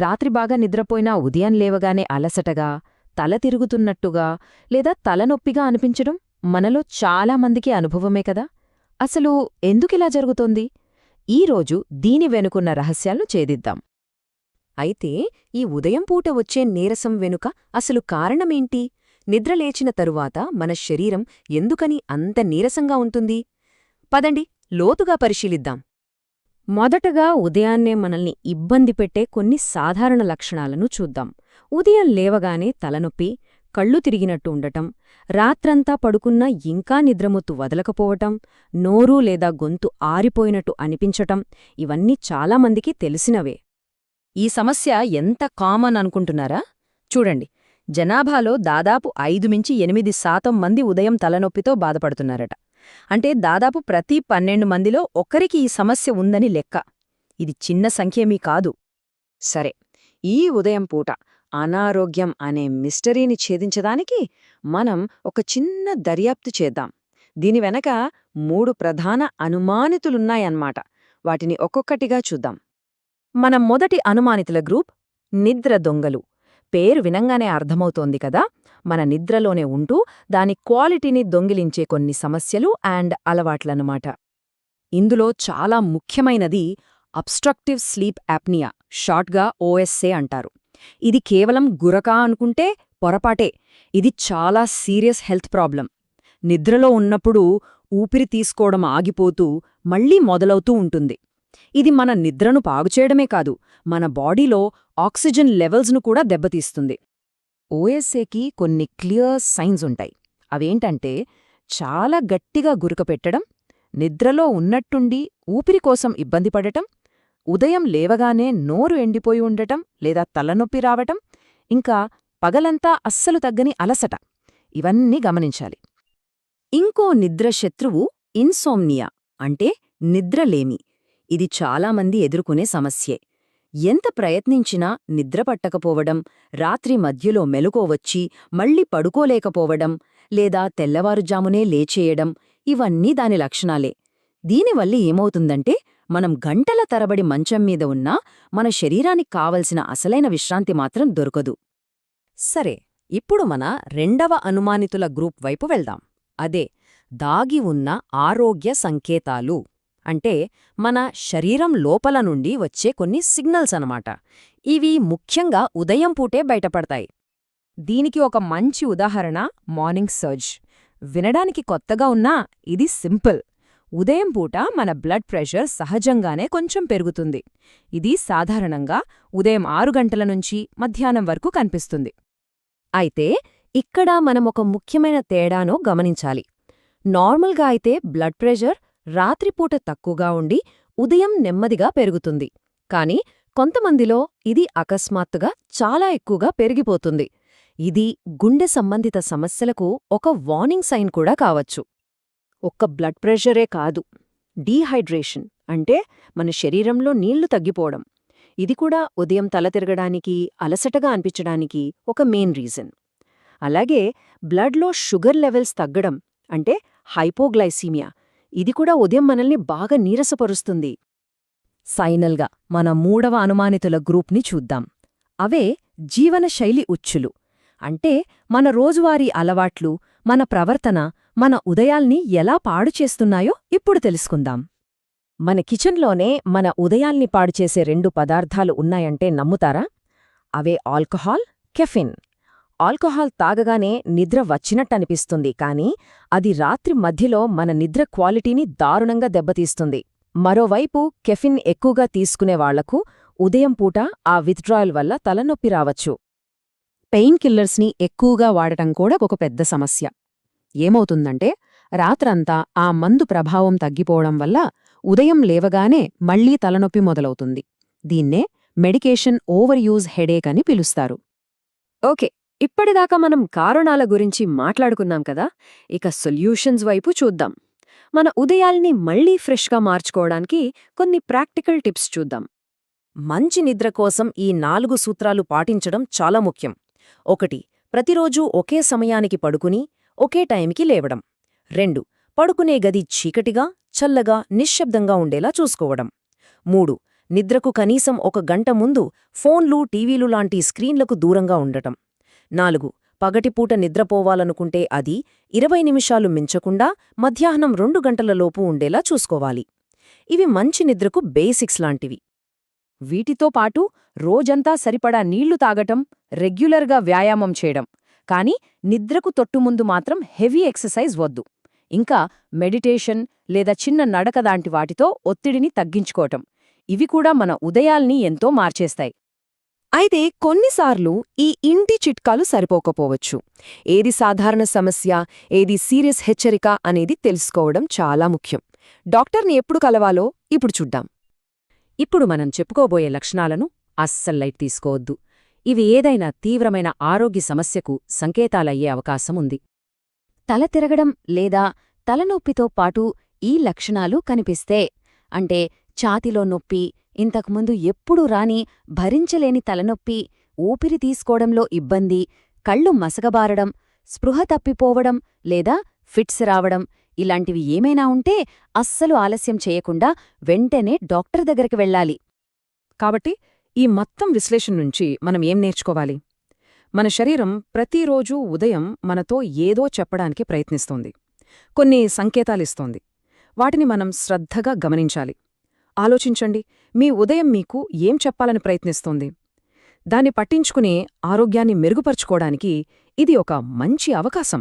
రాత్రి బాగా నిద్రపోయినా ఉదయం లేవగానే అలసటగా తల తిరుగుతున్నట్టుగా లేదా తలనొప్పిగా అనిపించడం మనలో చాలామందికి అనుభవమే కదా? అసలు ఎందుకిలా జరుగుతోంది? ఈరోజు దీని వెనుకున్న రహస్యాలను ఛేదిద్దాం. అయితే ఈ ఉదయం పూట వచ్చే నీరసం వెనుక అసలు కారణమేంటి? నిద్రలేచిన తరువాత మన శరీరం ఎందుకని అంత నీరసంగా ఉంటుంది? పదండి లోతుగా పరిశీలిద్దాం. మొదటగా ఉదయాన్నే మనల్ని ఇబ్బంది పెట్టే కొన్ని సాధారణ లక్షణాలను చూద్దాం. ఉదయం లేవగానే తలనొప్పి కళ్ళు తిరిగినట్టు ఉండటం రాత్రంతా పడుకున్నా ఇంకా నిద్రమొత్తు వదలకపోవటం నోరు లేదా గొంతు ఆరిపోయినట్టు అనిపించటం ఇవన్నీ చాలామందికి తెలిసినవే. ఈ సమస్య ఎంత కామన్ అనుకుంటున్నారా? చూడండి జనాభాలో దాదాపు ఐదు మించి ఎనిమిది శాతం మంది ఉదయం తలనొప్పితో బాధపడుతున్నారట. అంటే దాదాపు ప్రతి పన్నెండు మందిలో ఒకరికి ఈ సమస్య ఉందని లెక్క. ఇది చిన్న సంఖ్యేమీ కాదు. సరే ఈ ఉదయం పూట అనారోగ్యం అనే మిస్టరీని ఛేదించడానికి మనం ఒక చిన్న దర్యాప్తు చేద్దాం. దీని వెనక మూడు ప్రధాన అనుమానితులున్నాయన్నమాట. వాటిని ఒక్కొక్కటిగా చూద్దాం. మన మొదటి అనుమానితుల గ్రూప్ నిద్ర దొంగలు. పేరు వినంగానే అర్థమవుతోంది కదా? మన నిద్రలోనే ఉంటూ దాని క్వాలిటీని దొంగిలించే కొన్ని సమస్యలు అండ్ అలవాట్లన్నమాట. ఇందులో చాలా ముఖ్యమైనది అబ్స్ట్రక్టివ్ స్లీప్ యాప్నియా షార్ట్గా ఓఎస్ఏ అంటారు. ఇది కేవలం గురకా అనుకుంటే పొరపాటే. ఇది చాలా సీరియస్ హెల్త్ ప్రాబ్లం. నిద్రలో ఉన్నప్పుడు ఊపిరి తీసుకోవడం ఆగిపోతూ మళ్ళీ మొదలవుతూ ఉంటుంది. ఇది మన నిద్రను పాగుచేయడమే కాదు మన బాడీలో ఆక్సిజన్ లెవెల్స్ను కూడా దెబ్బతీస్తుంది. ఓఎస్ఏకి కొన్ని క్లియర్ సైన్స్ ఉంటాయి. అవేంటంటే చాలా గట్టిగా గురుకపెట్టడం నిద్రలో ఉన్నట్టుండి ఊపిరి కోసం ఇబ్బంది పడటం ఉదయం లేవగానే నోరు ఎండిపోయి ఉండటం లేదా తలనొప్పి రావటం ఇంకా పగలంతా అస్సలు తగ్గని అలసట. ఇవన్నీ గమనించాలి. ఇంకో నిద్ర శత్రువు ఇన్సోమ్నియా అంటే నిద్రలేమి. ఇది చాలామంది ఎదుర్కొనే సమస్యే. ఎంత ప్రయత్నించినా నిద్ర పట్టకపోవడం రాత్రి మధ్యలో మెలుకోవచ్చి మళ్ళీ పడుకోలేకపోవడం లేదా తెల్లవారుజామునే లేచేయడం ఇవన్నీ దాని లక్షణాలే. దీనివల్ల ఏమవుతుందంటే మనం గంటల తరబడి మంచం మీద ఉన్నా మన శరీరానికి కావలసిన అసలైన విశ్రాంతి మాత్రం దొరకదు. సరే ఇప్పుడు మన రెండవ అనుమానితుల గ్రూప్ వైపు వెళ్దాం. అదే దాగి ఉన్న ఆరోగ్య సంకేతాలు. అంటే మన శరీరం లోపల నుండి వచ్చే కొన్ని సిగ్నల్స్ అనమాట ఇవి ముఖ్యంగా ఉదయం పూటే బయటపడతాయి. దీనికి ఒక మంచి ఉదాహరణ మార్నింగ్ సర్జ్. వినడానికి కొత్తగా ఉన్నా ఇది సింపుల్. ఉదయం పూట మన బ్లడ్ ప్రెషర్ సహజంగానే కొంచెం పెరుగుతుంది. ఇది సాధారణంగా ఉదయం ఆరు గంటల నుంచి మధ్యాహ్నం వరకు కనిపిస్తుంది. అయితే ఇక్కడ మనం ఒక ముఖ్యమైన తేడాను గమనించాలి. నార్మల్గా అయితే బ్లడ్ ప్రెషర్ రాత్రిపూట తక్కువగా ఉండి ఉదయం నెమ్మదిగా పెరుగుతుంది. కాని కొంతమందిలో ఇది అకస్మాత్తుగా చాలా ఎక్కువగా పెరిగిపోతుంది. ఇది గుండె సంబంధిత సమస్యలకు ఒక వార్నింగ్ సైన్ కూడా కావచ్చు. ఒక్క బ్లడ్ ప్రెషరే కాదు డీహైడ్రేషన్ అంటే మన శరీరంలో నీళ్ళు తగ్గిపోవడం. ఇది కూడా ఉదయం తల తిరగడానికి అలసటగా అనిపించడానికి ఒక మెయిన్ రీజన్. అలాగే బ్లడ్లో షుగర్ లెవెల్స్ తగ్గడం అంటే హైపోగ్లైసీమియా ఇది కూడా ఉదయం మనల్ని బాగా నీరసపరుస్తుంది. సైనల్గా మన మూడవ అనుమానితుల గ్రూప్ని చూద్దాం. అవే జీవనశైలి ఉచ్చులు. అంటే మన రోజువారీ అలవాట్లు మన ప్రవర్తన మన ఉదయాల్ని ఎలా పాడు చేస్తున్నాయో ఇప్పుడు తెలుసుకుందాం. మన కిచెన్లోనే మన ఉదయాల్ని పాడుచేసే రెండు పదార్థాలు ఉన్నాయంటే నమ్ముతారా? అవే ఆల్కహాల్ కెఫిన్. ఆల్కహాల్ తాగగానే నిద్ర వచ్చినట్టనిపిస్తుంది కాని అది రాత్రి మధ్యలో మన నిద్ర క్వాలిటీని దారుణంగా దెబ్బతీస్తుంది. మరోవైపు కెఫిన్ ఎక్కువగా తీసుకునేవాళ్ళకు ఉదయం పూట ఆ విత్డ్రాయల్ వల్ల తలనొప్పి రావచ్చు. పెయిన్ కిల్లర్స్ని ఎక్కువగా వాడటం కూడా ఒక పెద్ద సమస్య. ఏమవుతుందంటే రాత్రంతా ఆ మందు ప్రభావం తగ్గిపోవడం వల్ల ఉదయం లేవగానే మళ్ళీ తలనొప్పి మొదలవుతుంది. దీన్నే మెడికేషన్ ఓవర్ యూజ్ హెడేక్ అని పిలుస్తారు. ఓకే ఇప్పటిదాకా మనం కారణాల గురించి మాట్లాడుకున్నాం కదా ఇక సొల్యూషన్స్ వైపు చూద్దాం. మన ఉదయాల్ని మళ్ళీ ఫ్రెష్గా మార్చుకోవడానికి కొన్ని ప్రాక్టికల్ టిప్స్ చూద్దాం. మంచి నిద్ర కోసం ఈ నాలుగు సూత్రాలు పాటించడం చాలా ముఖ్యం. ఒకటి ప్రతిరోజూ ఒకే సమయానికి పడుకుని ఒకే టైంకి లేవడం. రెండు పడుకునే గది చీకటిగా చల్లగా నిశ్శబ్దంగా ఉండేలా చూసుకోవడం. మూడు నిద్రకు కనీసం ఒక గంట ముందు ఫోన్లు టీవీలు లాంటి స్క్రీన్లకు దూరంగా ఉండటం. నాలుగు. పగటిపూట నిద్రపోవాలనుకుంటే అది ఇరవై నిమిషాలు మించకుండా మధ్యాహ్నం రెండు గంటలలోపు ఉండేలా చూసుకోవాలి. ఇవి మంచి నిద్రకు బేసిక్స్ లాంటివి. వీటితో పాటు రోజంతా సరిపడా నీళ్ళు తాగటం రెగ్యులర్గా వ్యాయామం చేయడం. కానీ నిద్రకు తొట్టుముందు మాత్రం హెవీ ఎక్సర్సైజ్ వద్దు. ఇంకా మెడిటేషన్ లేదా చిన్న నడక దాంటి వాటితో ఒత్తిడిని తగ్గించుకోవటం. ఇవి కూడా మన ఉదయాల్ని ఎంతో మార్చేస్తాయి. అయితే కొన్నిసార్లు ఈ ఇంటి చిట్కాలు సరిపోకపోవచ్చు. ఏది సాధారణ సమస్య ఏది సీరియస్ హెచ్చరిక అనేది తెలుసుకోవడం చాలా ముఖ్యం. డాక్టర్ని ఎప్పుడు కలవాలో ఇప్పుడు చూద్దాం. ఇప్పుడు మనం చెప్పుకోబోయే లక్షణాలను అస్సలు లైట్ తీసుకోవద్దు. ఇవి ఏదైనా తీవ్రమైన ఆరోగ్య సమస్యకు సంకేతాలయ్యే అవకాశం ఉంది. తల తిరగడం లేదా తలనొప్పితో పాటు ఈ లక్షణాలు కనిపిస్తే అంటే ఛాతిలో నొప్పి ఇంతకుముందు ఎప్పుడూ రాని భరించలేని తలనొప్పి ఊపిరి తీసుకోవడంలో ఇబ్బంది కళ్ళు మసగబారడం స్పృహ తప్పిపోవడం లేదా ఫిట్స్ రావడం ఇలాంటివి ఏమైనా ఉంటే అస్సలు ఆలస్యం చేయకుండా వెంటనే డాక్టర్ దగ్గరికి వెళ్ళాలి. కాబట్టి ఈ మొత్తం విశ్లేషణ నుంచి మనం ఏం నేర్చుకోవాలి? మన శరీరం ప్రతిరోజూ ఉదయం మనతో ఏదో చెప్పడానికి ప్రయత్నిస్తోంది. కొన్ని సంకేతాలిస్తోంది. వాటిని మనం శ్రద్ధగా గమనించాలి. ఆలోచించండి. మీ ఉదయం మీకు ఏం చెప్పాలని ప్రయత్నిస్తోంది? దాన్ని పట్టించుకుని ఆరోగ్యాన్ని మెరుగుపరుచుకోవడానికి ఇది ఒక మంచి అవకాశం.